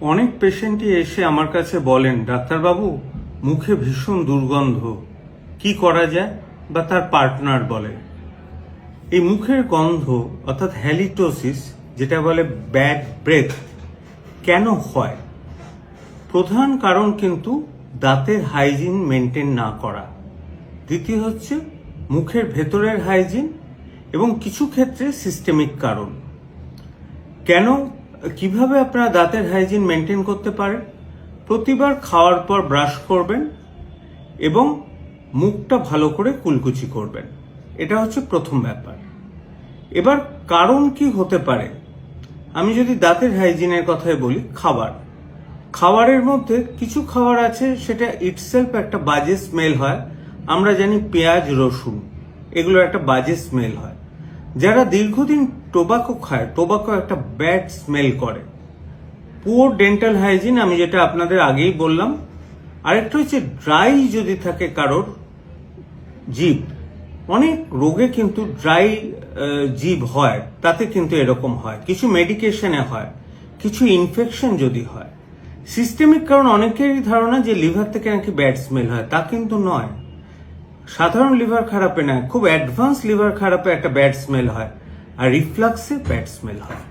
অনেক পেশেন্টই এসে আমার কাছে বলেন, ডাক্তারবাবু, মুখে ভীষণ দুর্গন্ধ। কি করা যায়? বা তার পার্টনার বলে। এই মুখের গন্ধ, অর্থাৎ হ্যালিটোসিস, যেটা বলে ব্যাড ব্রেথ, কেন হয়? প্রধান কারণ কিন্তু দাঁতের হাইজিন মেনটেন না করা। দ্বিতীয় হচ্ছে মুখের ভেতরের হাইজিন এবং কিছু ক্ষেত্রে সিস্টেমিক কারণ। কেন কীভাবে আপনারা দাঁতের হাইজিন মেনটেন করতে পারেন? প্রতিবার খাওয়ার পর ব্রাশ করবেন এবং মুখটা ভালো করে কুলকুচি করবেন। এটা হচ্ছে প্রথম ব্যাপার। এবার কারণ কি হতে পারে? আমি যদি দাঁতের হাইজিনের কথাই বলি, খাবার। খাবারের মধ্যে কিছু খাবার আছে, সেটা ইটসেলফ একটা বাজে স্মেল হয়। আমরা জানি পেঁয়াজ, রসুন, এগুলোর একটা বাজে স্মেল হয়। যারা দীর্ঘদিন টোবাকো খায়, টোবাকো একটা ব্যাড স্মেল করে। পুয়ার ডেন্টাল হাইজিন আমি যেটা আপনাদের আগেই বললাম। আরেকটা হচ্ছে ড্রাই যদি থাকে কারোর, জীব, অনেক রোগে কিন্তু ড্রাই জীব হয়, তাতে কিন্তু এরকম হয়। কিছু মেডিকেশনে হয়, কিছু ইনফেকশন যদি হয়। সিস্টেমিক কারণ অনেকেরই ধারণা যে লিভার থেকে নাকি ব্যাড স্মেল হয়, তা কিন্তু নয়। সাধারণ লিভার খারাপে নেয় খুব অ্যাডভান্স লিভার খারাপে একটা ব্যাড স্মেল হয়। আর রিফ্লাক্সে ব্যাড স্মেল হয়।